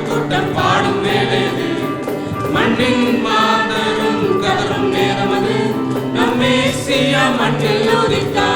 கூட்டம் பாடும் வேலை மண்ணின் மாதரும் கதரும் நேரமது நம்மே சியா மண்ணில் உதித்தார்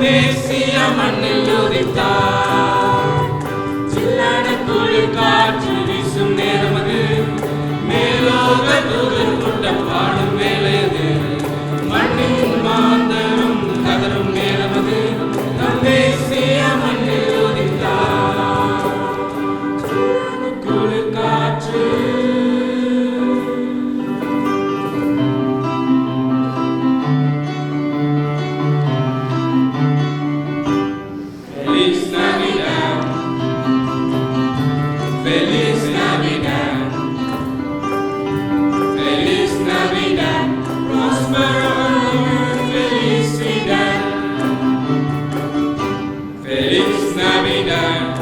மேசிய மண்ணில் உதித்தார். சில்லன குளிர் காற்று Feliz Navidad. Feliz Navidad. Prospero felicidad. Feliz Navidad.